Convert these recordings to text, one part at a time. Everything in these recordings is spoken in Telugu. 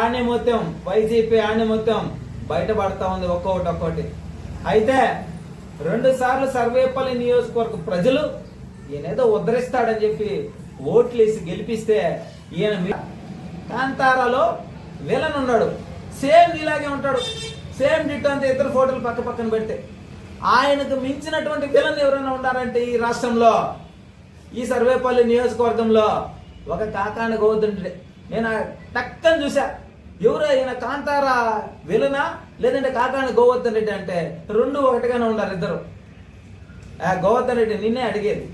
ఆణిముత్యం వైసీపీ ఆణిముత్యం బయటపడతా ఉంది ఒక్కొక్కటి ఒక్కోటి అయితే రెండు సార్లు సర్వేపల్లి నియోజకవర్గ ప్రజలు ఈయనేదో ఉద్ధరిస్తాడని చెప్పి ఓట్లేసి గెలిపిస్తే ఈయన కాంతారాలో విలన్ ఉన్నాడు. సేమ్ ఇలాగే ఉంటాడు. సేమ్ డిట్ అంతా ఇద్దరు ఫోటోలు పక్క పక్కన పెడితే. ఆయనకు మించినటువంటి విలన్ ఎవరైనా ఉన్నారంటే ఈ రాష్ట్రంలో ఈ సర్వేపల్లి నియోజకవర్గంలో ఒక కాకాన గోవర్ధనుడే. నేను టక్కని చూసా ఎవరు ఆయన కాంతార వెలునా? లేదంటే కాకాని గోవర్ధన్ రెడ్డి అంటే రెండు ఒకటిగానే ఉన్నారు ఇద్దరు. ఆ గోవర్ధన్ రెడ్డి నిన్నే అడిగేది.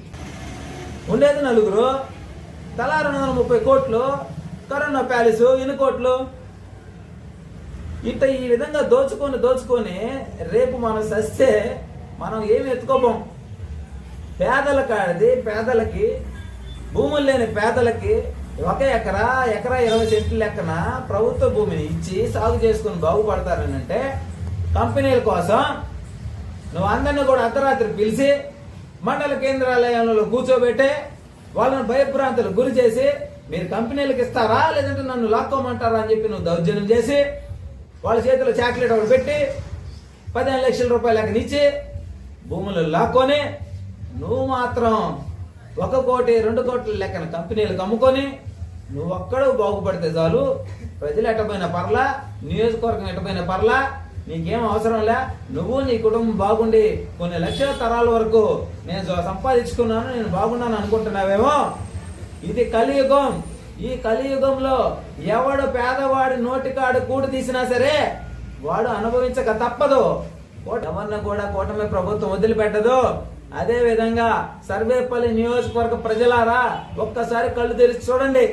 ఉండేది నలుగురు. తలా రెండు వందల ముప్పై కోట్లు కరోనా ప్యాలెస్ ఎన్ని కోట్లు? ఇట్ట ఈ విధంగా దోచుకొని దోచుకొని రేపు మనం సస్తే మనం ఏమి ఎత్తుకోపోం పేదల కాడిది పేదలకి భూములు లేని పేదలకి ఒక ఎకరా ఎకరా ఇరవై సెంట్లు లెక్కన ప్రభుత్వ భూమిని ఇచ్చి సాగు చేసుకుని బాగుపడతారని అంటే కంపెనీల కోసం నువ్వు అందరిని కూడా అర్ధరాత్రి పిలిచి మండల కేంద్రాలయంలో కూర్చోబెట్టి వాళ్ళని భయభ్రాంతులు గురి చేసి మీరు కంపెనీలకు ఇస్తారా లేదంటే నన్ను లాక్కోమంటారా అని చెప్పి నువ్వు దౌర్జన్యం చేసి వాళ్ళ చేతిలో చాక్లెట్ ఒకటి పెట్టి పదిహేను లక్షల రూపాయలు ఇచ్చి భూములు లాక్కొని నువ్వు మాత్రం ఒక కోటి రెండు కోట్ల లెక్కన కంపెనీలకు అమ్ముకొని నువ్వు బాగుపడితే చాలు. ప్రజలు ఎట్టపోయిన పర్లా నియోజకవర్గం ఎట్టపోయిన పర్లా నీకేం అవసరం లే. నువ్వు నీ కుటుంబం బాగుండి కొన్ని లక్షల తరాల వరకు నేను సంపాదించుకున్నాను నేను బాగున్నాను అనుకుంటున్నావేమో? ఇది కలియుగం. ఈ కలియుగంలో ఎవడు పేదవాడి నోటికాడు కూడు తీసినా సరే వాడు అనుభవించక తప్పదు. కోట- ఎవరిని కూడా కూటమి ప్రభుత్వం వదిలిపెట్టదు. అదే విధంగా సర్వేపల్లి నియోజకవర్గ ప్రజలారా ఒక్కసారి కళ్ళు తెరిచి చూడండి.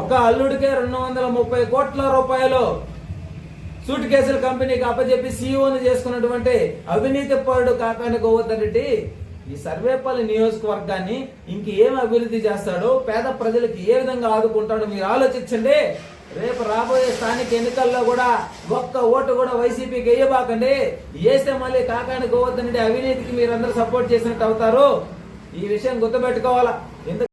ఒక అల్లుడికే రెండు వందల ముప్పై కోట్ల రూపాయలు సూట్ కేసుల కంపెనీకి అప్పచెప్పి సీఈఓని చేసుకున్నటువంటి అవినీతి పరుడు కాకాని గోవర్ధన్ రెడ్డి ఈ సర్వేపల్లి నియోజకవర్గాన్ని ఇంకేం అభివృద్ధి చేస్తాడో పేద ప్రజలకు ఏ విధంగా ఆదుకుంటాడో మీరు ఆలోచించండి. రేపు రాబోయే స్థానిక ఎన్నికల్లో కూడా ఒక్క ఓటు కూడా వైసీపీకి వేయబాకండి వేస్తే మళ్ళీ కాకాని గోవర్ధన్ రెడ్డి అవినీతికి మీరందరూ సపోర్ట్ చేసినట్టు అవుతారు. ఈ విషయం గుర్తుపెట్టుకోవాలా? ఎందుకు